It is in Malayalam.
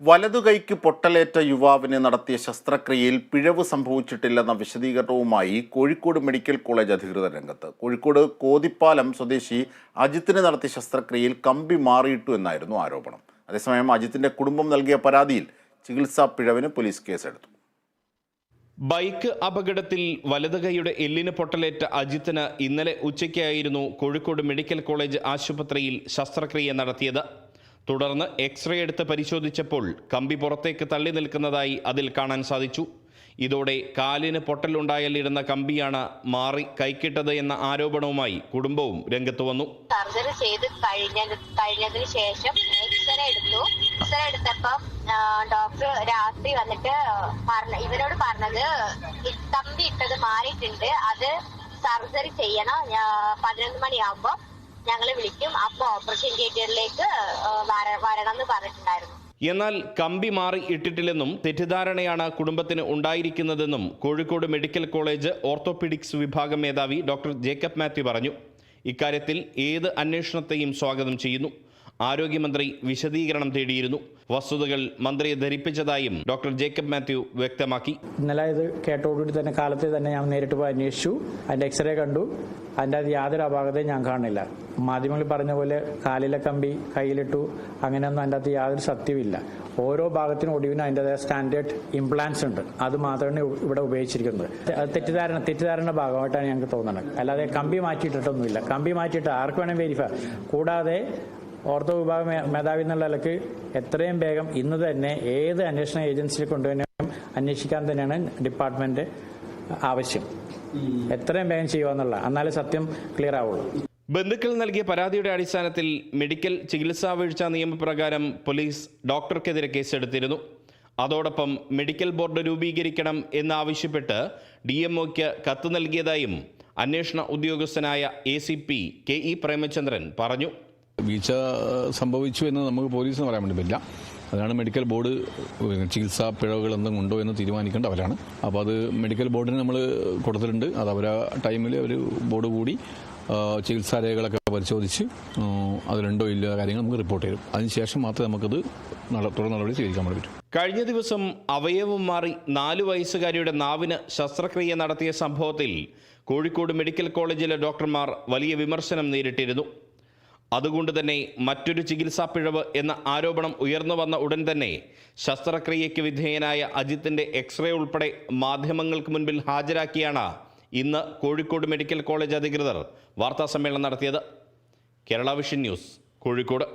വലതുകൈക്ക് പൊട്ടലേറ്റ യുവാവിന് നടത്തിയ ശസ്ത്രക്രിയയിൽ പിഴവ് സംഭവിച്ചിട്ടില്ലെന്ന വിശദീകരണവുമായി കോഴിക്കോട് മെഡിക്കൽ കോളേജ് അധികൃതർ രംഗത്ത്. കോഴിക്കോട് കോതിപ്പാലം സ്വദേശി അജിത്തിന് നടത്തിയ ശസ്ത്രക്രിയയിൽ കമ്പി മാറിയിട്ടു എന്നായിരുന്നു ആരോപണം. അതേസമയം അജിത്തിന്റെ കുടുംബം നൽകിയ പരാതിയിൽ ചികിത്സാ പിഴവിന് പോലീസ് കേസെടുത്തു. ബൈക്ക് അപകടത്തിൽ വലതുകൈയുടെ എല്ലിന് പൊട്ടലേറ്റ അജിത്തിന് ഇന്നലെ ഉച്ചയ്ക്കായിരുന്നു കോഴിക്കോട് മെഡിക്കൽ കോളേജ് ആശുപത്രിയിൽ ശസ്ത്രക്രിയ നടത്തിയത്. തുടർന്ന് എക്സ്റേ എടുത്ത് പരിശോധിച്ചപ്പോൾ കമ്പി പുറത്തേക്ക് തള്ളി നിൽക്കുന്നതായി അതിൽ കാണാൻ സാധിച്ചു. ഇതോടെ കാലിന് പൊട്ടലുണ്ടായാൽ ഇരുന്ന കമ്പിയാണ് മാറി കൈക്കിട്ടത് എന്ന ആരോപണവുമായി കുടുംബവും രംഗത്ത് വന്നു. സർജറി ചെയ്ത് കഴിഞ്ഞ കഴിഞ്ഞതിന് ശേഷം എക്സ്റേ എടുത്തു. എക്സ്റേ എടുത്തപ്പം ഡോക്ടർ രാത്രി വന്നിട്ട് പറഞ്ഞ ഇവരോട് പറഞ്ഞത് കമ്പി ഇട്ടത് മാറിയിട്ടുണ്ട് അത് സർജറി ചെയ്യണം പതിനൊന്ന് മണിയാകുമ്പോൾ ഞങ്ങൾ വിളിക്കും. അപ്പൊ ഓപ്പറേഷൻ തിയേറ്ററിലേക്ക് വരണം എന്ന് പറഞ്ഞിട്ടുണ്ടായിരുന്നു. എന്നാൽ കമ്പി മാറി ഇട്ടിട്ടില്ലെന്നും തെറ്റിദ്ധാരണയാണ് കുടുംബത്തിന് ഉണ്ടായിരിക്കുന്നതെന്നും കോഴിക്കോട് മെഡിക്കൽ കോളേജ് ഓർത്തോപീഡിക്സ് വിഭാഗം മേധാവി ഡോക്ടർ ജേക്കബ് മാത്യു പറഞ്ഞു. ഇക്കാര്യത്തിൽ ഏത് അന്വേഷണത്തെയും സ്വാഗതം ചെയ്യുന്നു. ആരോഗ്യമന്ത്രി വിശദീകരണം തേടിയിരുന്നു. വസ്തുതകൾ മന്ത്രിയെ ധരിപ്പിച്ചതായും ഡോക്ടർ ജേക്കബ് മാത്യു വ്യക്തമാക്കി. ഇന്നലെ ഇത് കേട്ടോടുകൂടി തന്നെ കാലത്തെ തന്നെ ഞാൻ നേരിട്ട് പോയി അന്വേഷിച്ചു. അതിന്റെ എക്സ്റേ കണ്ടു. അതിന്റെ അത് യാതൊരു അപാകതയും ഞാൻ കാണില്ല. മാധ്യമങ്ങളിൽ പറഞ്ഞ പോലെ കാലിലെ കമ്പി കയ്യിലിട്ടു. അങ്ങനെയൊന്നും അതിന്റെ അകത്ത് യാതൊരു സത്യമില്ല ഓരോ ഭാഗത്തിനും ഒടിവിനും അതിന്റെതായ സ്റ്റാൻഡേർഡ് ഇംപ്ലാൻസ് ഉണ്ട്. അത് മാത്രമേ ഇവിടെ ഉപയോഗിച്ചിരിക്കുന്നത്. അത് തെറ്റിദ്ധാരണ തെറ്റിദ്ധാരണ ഭാഗമായിട്ടാണ് ഞങ്ങൾക്ക് തോന്നുന്നത്. അല്ലാതെ കമ്പി മാറ്റിയിട്ടിട്ടൊന്നുമില്ല. കമ്പി മാറ്റിയിട്ട് ആർക്ക് വേണമെങ്കിൽ വെരിഫൈ കൂടാതെ ഓർത്തോ വിഭാഗ മേധാവി എന്നുള്ള നിലയ്ക്ക് എത്രയും വേഗം ഇന്ന് തന്നെ ഏത് അന്വേഷണ ഏജൻസിയിൽ കൊണ്ടുവന്നാലും അന്വേഷിക്കാൻ തന്നെയാണ് ഡിപ്പാർട്ട്മെന്റ് ആവശ്യം. എത്രയും വേഗം ചെയ്യുക എന്നുള്ള എന്നാലേ സത്യം ക്ലിയർ ആവുള്ളൂ. ബന്ധുക്കൾ നൽകിയ പരാതിയുടെ അടിസ്ഥാനത്തിൽ മെഡിക്കൽ ചികിത്സാ വീഴ്ച നിയമപ്രകാരം പോലീസ് ഡോക്ടർക്കെതിരെ കേസെടുത്തിരുന്നു. അതോടൊപ്പം മെഡിക്കൽ ബോർഡ് രൂപീകരിക്കണം എന്നാവശ്യപ്പെട്ട് ഡി എം ഒക്ക് കത്ത് നൽകിയതായും അന്വേഷണ ഉദ്യോഗസ്ഥനായ A C P K E Premachandran പറഞ്ഞു. വീഴ്ച സംഭവിച്ചു എന്ന് നമുക്ക് പോലീസിന് പറയാൻ വേണ്ടി പറ്റില്ല. അതാണ് മെഡിക്കൽ ബോർഡ് ചികിത്സാ പിഴവുകൾ എന്തും ഉണ്ടോ എന്ന് തീരുമാനിക്കേണ്ട അവരാണ്. അപ്പോൾ അത് മെഡിക്കൽ ബോർഡിന് നമ്മൾ കൊടുത്തിട്ടുണ്ട്. അത് അവർ ആ ടൈമിൽ അവർ ബോർഡ് കൂടി ചികിത്സാ രേഖകളൊക്കെ പരിശോധിച്ച് അതിലുണ്ടോ ഇല്ല കാര്യങ്ങൾ നമുക്ക് റിപ്പോർട്ട് ചെയ്യും. അതിനുശേഷം മാത്രമേ നമുക്കത് തുടർ നടപടി സ്വീകരിക്കാൻ പറ്റൂ. കഴിഞ്ഞ ദിവസം അവയവം മാറി നാല് വയസ്സുകാരിയുടെ നാവിന് ശസ്ത്രക്രിയ നടത്തിയ സംഭവത്തിൽ കോഴിക്കോട് മെഡിക്കൽ കോളേജിലെ ഡോക്ടർമാർ വലിയ വിമർശനം നേരിട്ടിരുന്നു. അതുകൊണ്ട് തന്നെ മറ്റൊരു ചികിത്സാ പിഴവ് എന്ന ആരോപണം ഉയർന്നു വന്ന ഉടൻ തന്നെ ശസ്ത്രക്രിയയ്ക്ക് വിധേയനായ അജിത്തിന്റെ എക്സ്റേ ഉൾപ്പെടെ മാധ്യമങ്ങൾക്ക് മുൻപിൽ ഹാജരാക്കിയാണ് ഇന്ന് കോഴിക്കോട് മെഡിക്കൽ കോളേജ് അധികൃതർ വാർത്താസമ്മേളനം നടത്തിയത്. Kerala vision news Kozhikode.